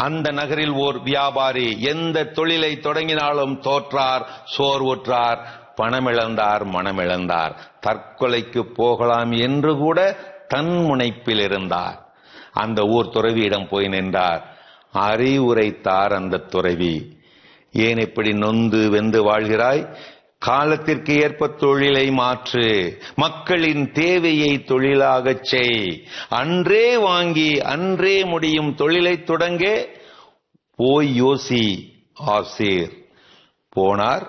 அந்த நகரில் ஓர் வியாபாரி எந்த தொழிலை தொடங்கினாலும் தோற்றார் சோர்வுற்றார் பணமிழந்தார் மனமிழந்தார். தற்கொலைக்கு போகலாம் என்று கூட தன் முனைப்பில் இருந்தார். அந்த ஊர் துறவியிடம் போய் நின்றார். அறிவுரைத்தார் அந்த துறவி. ஏன் இப்படி நொந்து வெந்து வாழ்கிறாய்? காலத்திற்கு ஏற்ப தொழிலை மாற்று மக்களின் தேவையை தொழிலாகச் செய். அன்றே வாங்கி அன்றே முடியும் தொழிலை தொடங்க போய் யோசி ஆசீர். போனார்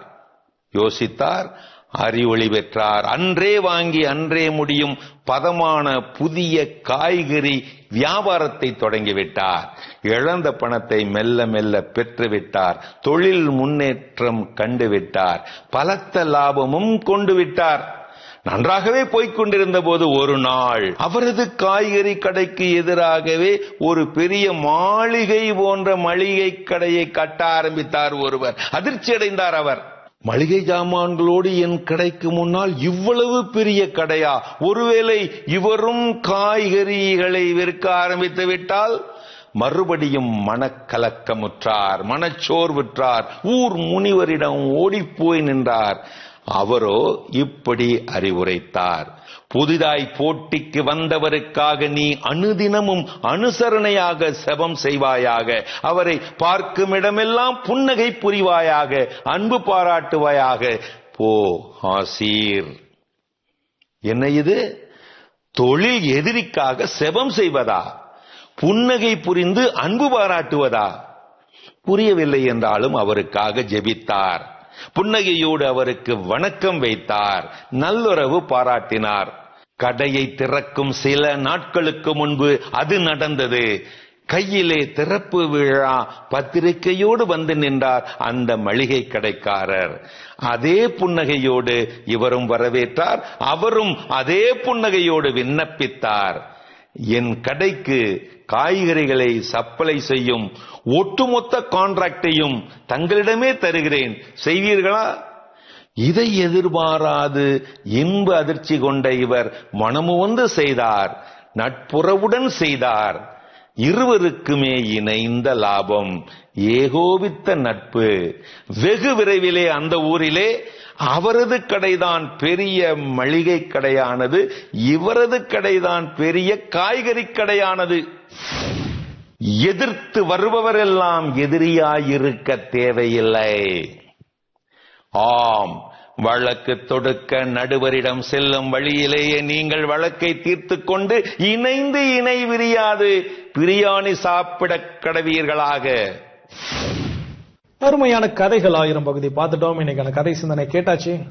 யோசித்தார் அறிவொளி பெற்றார். அன்றே வாங்கி அன்றே முடியும் பதமான புதிய காய்கறி வியாபாரத்தை தொடங்கிவிட்டார். இழந்த பணத்தை மெல்ல மெல்ல பெற்றுவிட்டார். தொழில் முன்னேற்றம் கண்டுவிட்டார். பலத்த லாபமும் கொண்டு விட்டார் நன்றாகவே போய்கொண்டிருந்த போது ஒரு நாள் அவரது காய்கறி கடைக்கு எதிராகவே ஒரு பெரிய மாளிகை போன்ற மளிகை கடையை கட்ட ஆரம்பித்தார் ஒருவர். அதிர்ச்சி அடைந்தார் அவர். மளிகை ஜாமான்களோடு என் கடைக்கு முன்னால் இவ்வளவு பெரிய கடையா? ஒருவேளை இவரும் காய்கறிகளை விற்க ஆரம்பித்து விட்டால்? மறுபடியும் மனக்கலக்கமுற்றார் மனச்சோர்வுற்றார். ஊர் முனிவரிடம் ஓடிப்போய் நின்றார். அவரோ இப்படி அறிவுரைத்தார். புதிதாய் போட்டிக்கு வந்தவருக்காக நீ அனுதினமும் அனுசரணையாக செபம் செய்வாயாக. அவரை பார்க்கும் இடமெல்லாம் புன்னகை புரிவாயாக. அன்பு பாராட்டுவாயாக. போ ஆசீர். என்ன இது? தொழில் எதிரிக்காக செபம் செய்வதா? புன்னகை புரிந்து அன்பு பாராட்டுவதா? புரியவில்லை என்றாலும் அவருக்காக ஜெபித்தார். புன்னகையோடு அவருக்கு வணக்கம் வைத்தார். நல்லுறவு பாராட்டினார். கடையை திறக்கும் சில நாட்களுக்கு முன்பு அது நடந்தது. கையிலே திறப்பு விழா பத்திரிகையோடு வந்து நின்றார் அந்த மளிகை கடைக்காரர். அதே புன்னகையோடு இவரும் வரவேற்றார். அவரும் அதே புன்னகையோடு விண்ணப்பித்தார். என் கடைக்கு காய்கறிகளை சப்ளை செய்யும் ஒட்டுமொத்த கான்ட்ராக்டையும் தங்களிடமே தருகிறேன். செய்வீர்களா? இதை எதிர்பாராது இன்ப அதிர்ச்சி கொண்ட இவர் மனமுவந்து செய்தார் நட்புறவுடன் செய்தார். இருவருக்குமே இணைந்த லாபம். ஏகோபித்த நட்பு. வெகு விரைவிலே அந்த ஊரிலே அவரது கடைதான் பெரிய மளிகை கடையானது இவரது கடைதான் பெரிய காய்கறி கடையானது. எதிர்த்து வருபவரெல்லாம் எதிரியாயிருக்க தேவையில்லை. ஆம் வழக்கு தொடுக்க நடுவரிடம் செல்லும் வழியிலேயே நீங்கள் வழக்கை தீர்த்து கொண்டு இணைந்து இணை விரியாது. பிரியாணி சாப்பிட கடவீர்களாக. அருமையான கதைகள் ஆயிரம் பகுதி. பார்த்துட்டோம். இன்னைக்கான கதை சிந்தனை கேட்டாச்சு.